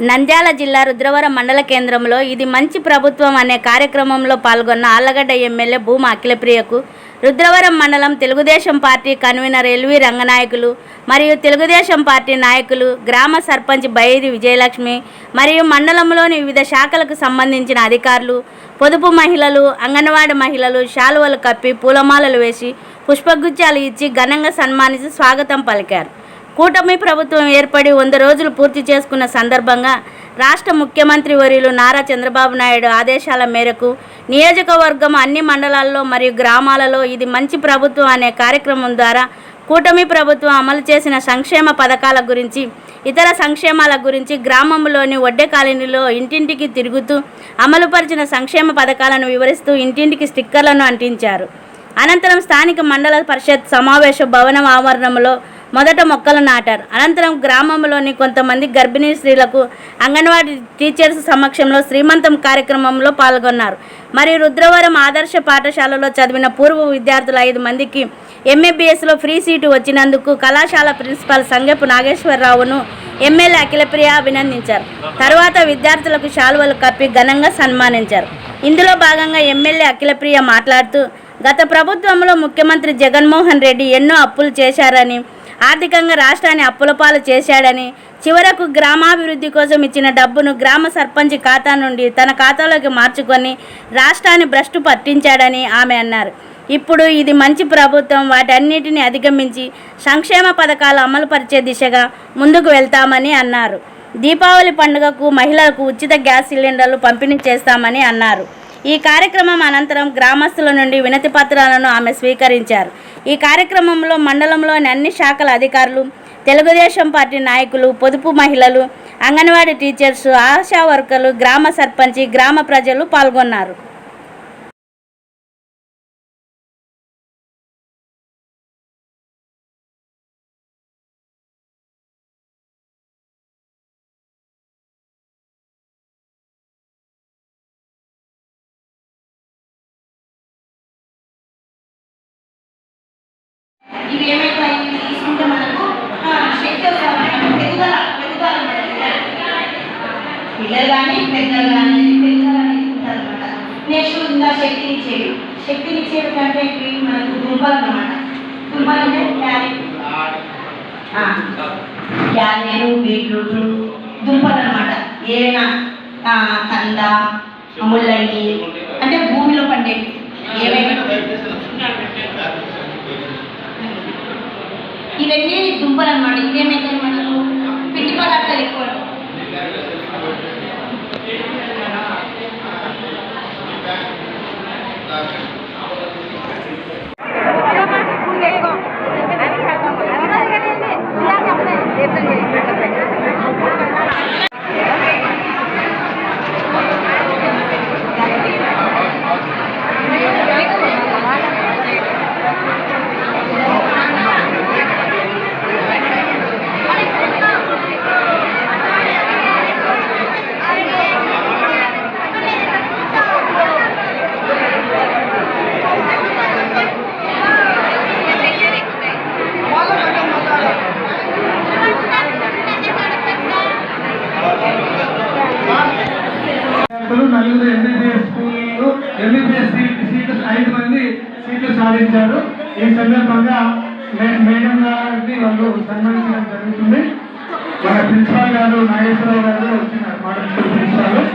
నంద్యాల జిల్లా రుద్రవరం మండల కేంద్రంలో ఇది మంచి ప్రభుత్వం అనే కార్యక్రమంలో పాల్గొన్న ఆళ్ళగడ్డ ఎమ్మెల్యే భూమా అఖిలప్రియకు రుద్రవరం మండలం Telugu Desam party convener L V Ranganayakulu మరియు తెలుగుదేశం పార్టీ నాయకులు గ్రామ సర్పంచ్ బైరి విజయలక్ష్మి మరియు మండలంలోని వివిధ శాఖలకు సంబంధించిన అధికారులు పొదుపు మహిళలు అంగన్వాడీ మహిళలు శాలువలు కప్పి పూలమాలలు వేసి పుష్పగుచ్చాలు ఇచ్చి ఘనంగా సన్మానించి స్వాగతం పలికారు. కూటమి ప్రభుత్వం ఏర్పడి వంద రోజులు పూర్తి చేసుకున్న సందర్భంగా రాష్ట్ర ముఖ్యమంత్రి వర్యులు నారా చంద్రబాబు నాయుడు ఆదేశాల మేరకు నియోజకవర్గం అన్ని మండలాల్లో మరియు గ్రామాలలో ఇది మంచి ప్రభుత్వం అనే కార్యక్రమం ద్వారా కూటమి ప్రభుత్వం అమలు చేసిన సంక్షేమ పథకాల గురించి ఇతర సంక్షేమాల గురించి గ్రామంలోని ఒడ్డె కాలనీలో ఇంటింటికి తిరుగుతూ అమలుపరిచిన సంక్షేమ పథకాలను వివరిస్తూ ఇంటింటికి స్టిక్కర్లను అంటించారు. అనంతరం స్థానిక మండల పరిషత్ సమావేశ భవనం ఆవరణంలో మొదట మొక్కలు నాటారు. అనంతరం గ్రామంలోని కొంతమంది గర్భిణీ స్త్రీలకు అంగన్వాడీ టీచర్స్ సమక్షంలో శ్రీమంతం కార్యక్రమంలో పాల్గొన్నారు. మరియు రుద్రవరం ఆదర్శ పాఠశాలలో చదివిన పూర్వ విద్యార్థులు ఐదు మందికి ఎంఏబిఎస్లో ఫ్రీ సీటు వచ్చినందుకు కళాశాల ప్రిన్సిపాల్ సంగపు నాగేశ్వరరావును ఎమ్మెల్యే అఖిలప్రియ అభినందించారు. తర్వాత విద్యార్థులకు శాలువలు కప్పి ఘనంగా సన్మానించారు. ఇందులో భాగంగా ఎమ్మెల్యే అఖిలప్రియ మాట్లాడుతూ గత ప్రభుత్వంలో ముఖ్యమంత్రి జగన్మోహన్ రెడ్డి ఎన్నో అప్పులు చేశారని ఆర్థికంగా రాష్ట్రాన్ని అప్పులపాలు చేశాడని చివరకు గ్రామాభివృద్ధి కోసం ఇచ్చిన డబ్బును గ్రామ సర్పంచ్ ఖాతా నుండి తన ఖాతాలోకి మార్చుకొని రాష్ట్రాన్ని భ్రష్టు పట్టించాడని ఆమె అన్నారు. ఇప్పుడు ఇది మంచి ప్రభుత్వం వాటన్నిటిని అధిగమించి సంక్షేమ పథకాలు అమలు పరిచే దిశగా ముందుకు వెళ్తామని అన్నారు. దీపావళి పండుగకు మహిళలకు ఉచిత గ్యాస్ సిలిండర్లు పంపిణీ చేస్తామని అన్నారు. ఈ కార్యక్రమం అనంతరం గ్రామస్తుల నుండి వినతి పత్రాలను ఆమె స్వీకరించారు. ఈ కార్యక్రమంలో మండలంలోని అన్ని శాఖల అధికారులు తెలుగుదేశం పార్టీ నాయకులు పొదుపు మహిళలు అంగన్వాడీ టీచర్స్ ఆశా వర్కర్లు గ్రామ సర్పంచి గ్రామ ప్రజలు పాల్గొన్నారు. ఇది ఏమైపోయింది? తీసుకుంటే మనకు శక్తి వస్తుంది. పెరుగుదల పెరుగుదల పిల్లలు కానీ పెద్దలు కానీ పెరుగుదల అనేది ఉంటుంది అనమాట నెక్స్ట్ ఇంకా శక్తినిచ్చేవి శక్తినిచ్చేవి కంటే మనకు దుంపలు అనమాట దుర్బలం అంటే క్యారెట్ క్యారెట్ బీట్రూట్ దుంపలు అనమాట ఏవైనా కంద ముల్లంగి అంటే భూమిలో పండేవి. ఏవైనా. ఇవన్నీ దుంపలు అనమాట ఇవేమైతే మనకు? పిండి పదార్థాలు ఎక్కువ. గారిని వాళ్ళు సన్మానించడం జరుగుతుంది. మన ప్రిన్సిపాల్ గారు నాగేశ్వరరావు గారు వచ్చినారు. Model principal.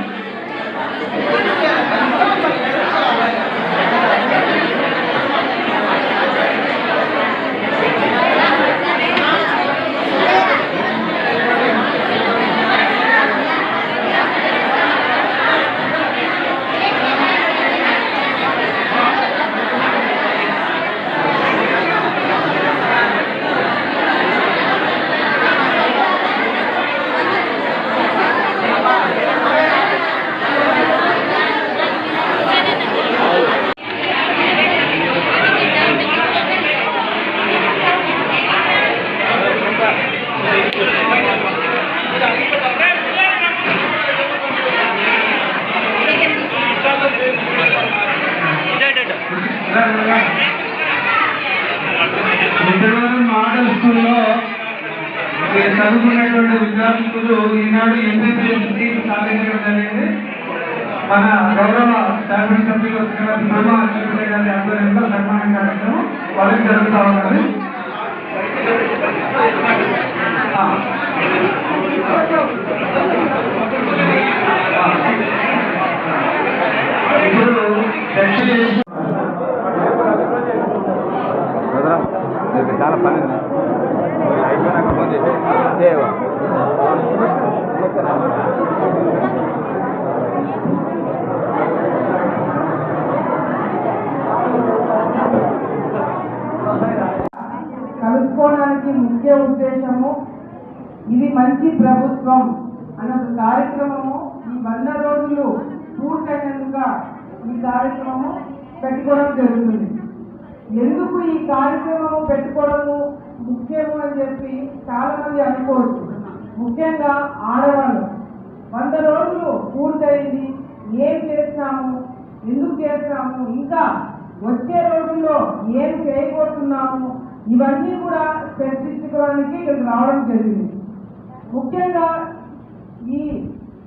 చదువుకునేటువంటి ఈనాడు ఎంబీబీఎస్ సీట్ సాధించడం జరిగింది మన గౌరవ శాసన సభ్యులు బ్రహ్మ అచ్యుత గారి ఆధ్వర్యంలో సన్మాన కార్యక్రమం వాళ్ళకి జరుగుతూ ఉన్నది. ఇప్పుడు దక్షిణ చాలా పని అయిపోయినాక ఫోన్ చేసి చేయవా కలుసుకోవడానికి ముఖ్య ఉద్దేశము ఇది మంచి ప్రభుత్వం అన్న ఒక కార్యక్రమము. ఈ వంద రోజులు పూర్తయినందుక ఈ కార్యక్రమము పెట్టుకోవడం జరుగుతుంది. ఎందుకు ఈ కార్యక్రమము పెట్టుకోవడము ముఖ్యము అని చెప్పి చాలా మంది అనుకోవచ్చు. ముఖ్యంగా ఆడవాళ్ళు. వంద రోజులు పూర్తయింది. ఏం చేస్తున్నాము ఎందుకు చేస్తున్నాము ఇంకా వచ్చే రోజుల్లో ఏం చేయబోతున్నాము? ఇవన్నీ కూడా చర్చించుకోవడానికి ఇక్కడికి రావడం జరిగింది. ముఖ్యంగా ఈ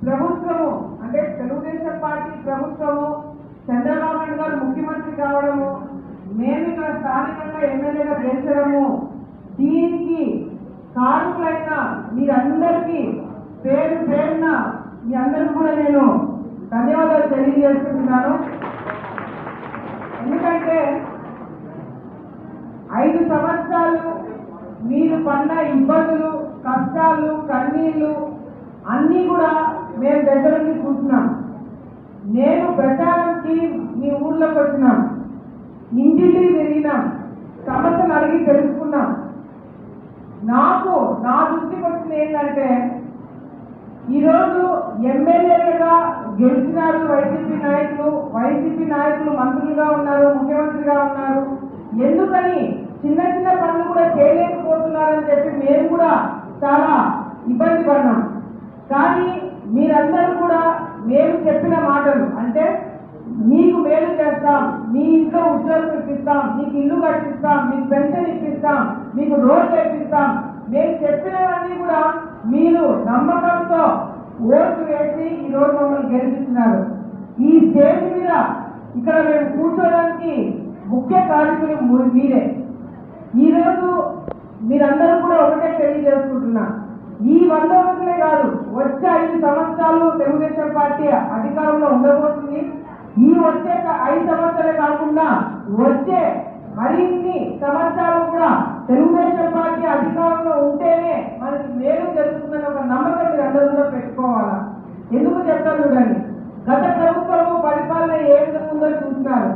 ప్రభుత్వము అంటే తెలుగుదేశం పార్టీ ప్రభుత్వము చంద్రబాబు నాయుడు గారు ముఖ్యమంత్రి కావడము మేము ఇక్కడ స్థానికంగా ఎమ్మెల్యేగా గెలిచడము దీనికి కారకులైన మీరందరికీ పేరు పేరున మీ అందరికి కూడా నేను ధన్యవాదాలు తెలియజేస్తున్నాను. ఎందుకంటే ఐదు సంవత్సరాలు మీరు పడిన ఇబ్బందులు కష్టాలు కన్నీళ్ళు అన్నీ కూడా మేము దగ్గరుండి చూస్తున్నాం. నేను ప్రచారంకి మీ ఊర్లోకి వచ్చినాం. ఇంటింటికి తిరిగినాం. సమస్యలు అడిగి తెలుసుకున్నాం. నాకు నా దృష్టికి వచ్చింది ఏంటంటే ఈరోజు ఎమ్మెల్యేలుగా గెలిచినారు వైసీపీ నాయకులు వైసీపీ నాయకులు మంత్రులుగా ఉన్నారు ముఖ్యమంత్రిగా ఉన్నారు. ఎందుకని? చిన్న చిన్న పనులు కూడా చేయలేకపోతున్నారని చెప్పి మేము కూడా చాలా ఇబ్బంది పడినాం కానీ మీరందరూ కూడా మేము చెప్పిన మాటలు అంటే మీకు మేలు చేస్తాం మీ ఇంట్లో ఉద్యోగం ఇప్పిస్తాం మీకు ఇల్లు కట్టిస్తాం మీకు పెన్షన్ ఇప్పిస్తాం మీకు రోడ్లు ఇప్పిస్తాం మేము చెప్పినవన్నీ కూడా మీరు నమ్మకంతో ఓటు వేసి ఈ రోజు మమ్మల్ని గెలిపిస్తున్నారు. ఈ స్టేజ్ మీద ఇక్కడ మేము కూర్చోడానికి ముఖ్య కార్యకులు మీరే. ఈరోజు మీరందరూ కూడా ఒకటే తెలియజేసుకుంటున్నా. ఈ వంద రోజులే కాదు వచ్చే ఐదు సంవత్సరాలు తెలుగుదేశం పార్టీ అధికారంలో ఉండబోతుంది. ఈ వచ్చే ఐదు సంవత్సరాలే కాకుండా వచ్చే మరిన్ని సంవత్సరాలు కూడా తెలుగుదేశం పార్టీ అధికారంలో ఉంటేనే మనకి మేలు జరుగుతుందని ఒక నమ్మకం మీరు అందరూ కూడా పెట్టుకోవాలా? ఎందుకు చెప్తాను చూడండి. గత ప్రభుత్వము పరిపాలన ఏ విధంగా ఉందో చూస్తున్నారు.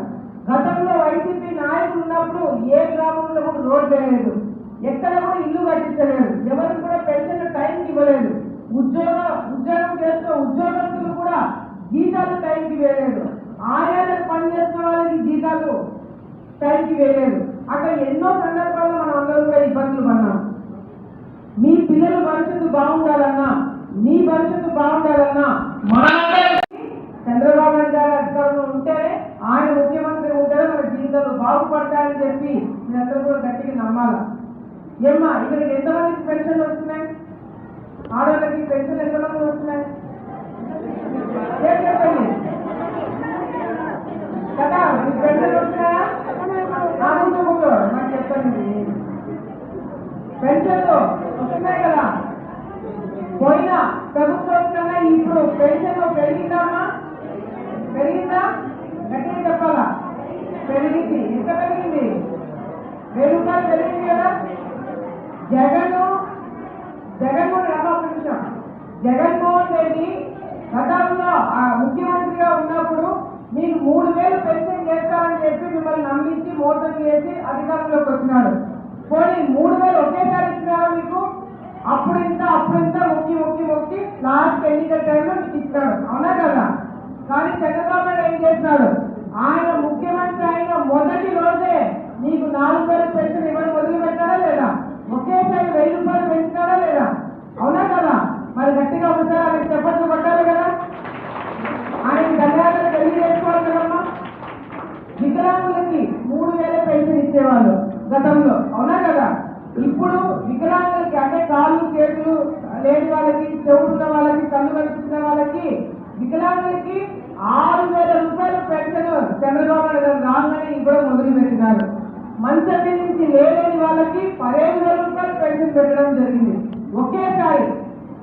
గతంలో వైసీపీ నాయకులు ఉన్నప్పుడు ఏ గ్రామంలో కూడా రోడ్డు వేయలేదు. ఎక్కడ కూడా ఇల్లు కట్టించలేదు. ఎవరికి కూడా పెన్షన్ టైంకి ఇవ్వలేదు. ఉద్యోగ ఉద్యోగం చేస్తున్న ఉద్యోగస్తులు కూడా జీతాలు టైంకి వేయలేదు. ఆయాలకు పనిచేస్తున్న వాళ్ళకి జీతాలు టైంకి వేయలేదు. అక్కడ ఎన్నో సందర్భాల్లో మనం అందరం కూడా ఇబ్బందులు పడినాం మీ పిల్లల భవిష్యత్తు బాగుండాలన్నా మీ భవిష్యత్తు బాగుండాలన్నా మా చంద్రబాబు నాయుడు గారు అధికారంలో ఉంటేనే ఆయన ముఖ్యమంత్రి ఉంటేనే మన జీవితంలో బాగుపడతాయని చెప్పి మీరందరూ కూడా గట్టిగా నమ్మాలి. ఏమ్మా ఇక్కడికి ఎంతమందికి పెన్షన్లు వస్తున్నాయి? ఆడవాళ్ళకి పెన్షన్ ఎంతమంది వస్తున్నాయి ఏం చెప్పండి కదా మీకు పెన్షన్ వస్తున్నాయా నా ముందు ముందు నాకు చెప్పండి పెన్షన్లు వస్తున్నాయి కదా పోయిన ప్రభుత్వం కన్నా ఇప్పుడు పెన్షన్ పెరిగిందామా పెరిగిందా గట్టిగా చెప్పాలా పెరిగింది ఎంత పెరిగింది వెయ్యి రూపాయలు పెరిగింది కదా జగన్ జగన్మోహన్ రావు ఒక నిమిషం జగన్మోహన్ రెడ్డి గతంలో ముఖ్యమంత్రిగా ఉన్నప్పుడు మీరు మూడు వేలు పెన్షన్ చేస్తారని చెప్పి మిమ్మల్ని నమ్మించి మోసం చేసి అధికారంలోకి వచ్చినాడు. పోనీ మూడు వేలు ఒకేసారి ఇచ్చినారా మీకు? అప్పుడు ఇంత అప్పుడు ఇంత మొక్కి మొక్కి మొక్కి లాస్ట్ ఎన్నికల టైంలో మీకు ఇచ్చినాడు. అవునా కదా? కానీ చంద్రబాబు నాయుడు ఏం చేస్తున్నాడు? ఆయన వాళ్ళకి వికలాంగులకి ఆరు వేల రూపాయలు పెన్షన్ చంద్రబాబు నాయుడు గారు రాగానే ఇవ్వడం మొదలు పెట్టినారు మంచి నుంచి లేలేని వాళ్ళకి పదిహేను వేల రూపాయలు పెన్షన్ పెట్టడం జరిగింది. ఒకేసారి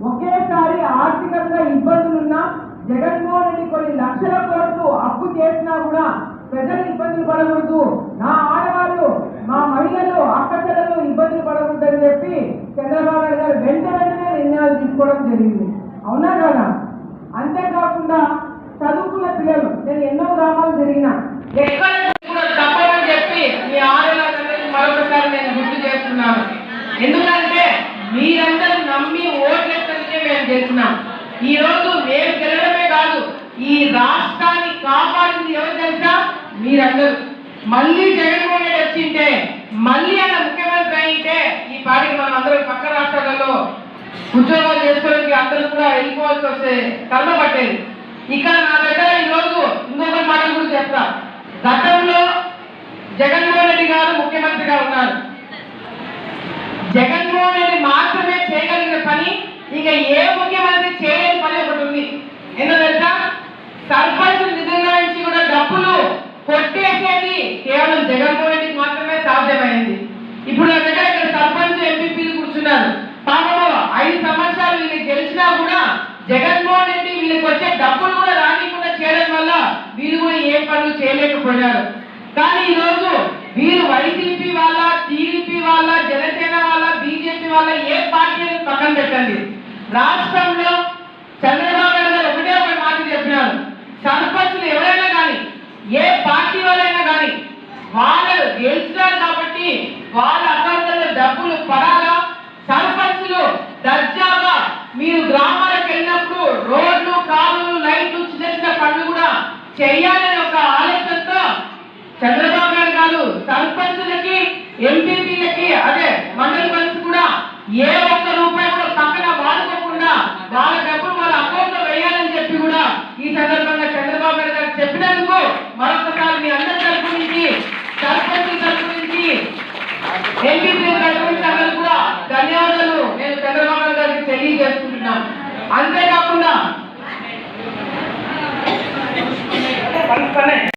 ఒకేసారి ఆర్థికంగా ఇబ్బందులున్నా జగన్మోహన్ రెడ్డి కొన్ని లక్షల కొరకు అప్పు చేసినా కూడా ప్రజలు ఇబ్బందులు పడకూడదు. నా ఆడవాళ్ళు మా మహిళలు అక్కచెల్లెలు ఇబ్బందులు పడకూడదని చెప్పి చంద్రబాబు నాయుడు గారు వెంట వెంటనే నిర్ణయాలు తీసుకోవడం జరిగింది. అవునా కదా? అంతేకాకుండా చదువుకున్న పిల్లలు నేను ఎన్నో గ్రామాలు తిరిగినా ఎక్కడ కూడా తప్పదని చెప్పి మీ ఆడవాళ్ళందరికీ మరొకసారి నేను గుర్తు చేస్తున్నాను. ఎందుకంటే మీరందరూ నమ్మి ఓట్లేసరికే మేము గెలిచినాం. ఈ రోజు మేము తిరగడమే కాదు ఈ రాష్ట్రాన్ని కాపాడింది ఎవరు తెలుసా? మీరందరూ. మళ్ళీ జగన్మోహన్ రెడ్డి వచ్చింటే మళ్ళీ ఆయన ముఖ్యమంత్రి అయితే ఈ పాటికి మనం అందరం పక్క రాష్ట్రాలలో ఉద్యోగాలు చేసుకోవడానికి అందరూ కూడా వెళ్ళిపోవాల్సి వస్తే కర్మ పట్టేది. ఇక్కడ నా దగ్గర ఈ రోజు ఇంకొక మాట కూడా చెప్తా. గతంలో జగన్మోహన్ రెడ్డి గారు ముఖ్యమంత్రిగా ఉన్నారు. జగన్మోహన్ రెడ్డి మాత్రమే చేయగలిగిన పని ఇక ఏ ముఖ్యమంత్రి చేయలేని పని ఒకటి ఉంది. ఎందుకంటే సర్పంచ్ నిధుల నుంచి కూడా డబ్బులు కొట్టేసేది కేవలం జగన్మోహన్ రెడ్డికి మాత్రమే సాధ్యమైంది ఇప్పుడు నా దగ్గర ఇక్కడ సర్పంచ్ ఎంపీపీలు కూర్చున్నారు పాపము ఐదు సంవత్సరాలు వీళ్ళు గెలిచినా కూడా జగన్మోహన్ రెడ్డి వీళ్ళకి వచ్చే డబ్బులు కూడా రానికుండా చేయడం వల్ల వీరు కూడా ఏ పనులు చేయలేకపోయారు. కానీ ఈరోజు వీరు వైసీపీ వాళ్ళ టీడీపీ వాళ్ళ జనసేన వాళ్ళ బీజేపీ వాళ్ళ ఏ పార్టీ పక్కన పెట్టండి. రాష్ట్రంలో చంద్రబాబు నాయుడు గారు ఒకటే ఒక మాట చెప్పినారు. సర్పంచులు ఎవరైనా కానీ ఏ పార్టీ వాళ్ళైనా కానీ వాళ్ళు గెలిచినారు కాబట్టి వాళ్ళ అకౌంట్లలో డబ్బులు పడాలా సర్పంచులు దర్జాగా మీరు గ్రామాలకు వెళ్ళినప్పుడు రోడ్లు కాలువలు లైట్లు చిన్న చిన్న పనులు కూడా చేయాలనే ఒక ఆలోచనతో చంద్రబాబు నాయుడు గారు సర్పంచులకి ఎంపీపీలకి అదే మండలి పరిస్థితి కూడా ఏ ఒక్క రూపాయి కూడా పక్కన వాడుకోకుండా వాళ్ళ డబ్బులు వాళ్ళ అకౌంట్లో వేయాలని చెప్పి కూడా ఈ సందర్భంగా చంద్రబాబు నాయుడు గారు చెప్పినందుకు మరొకసారి మీ అందరి తరపు నుంచి సర్పంచ్ తరపు నుంచి ఎంపీపీ తరపు నుంచి అందరూ కూడా ధన్యవాదాలు నేను చంద్రబాబు నాయుడు గారికి తెలియజేస్తున్నాను అంతేకాకుండా Amen.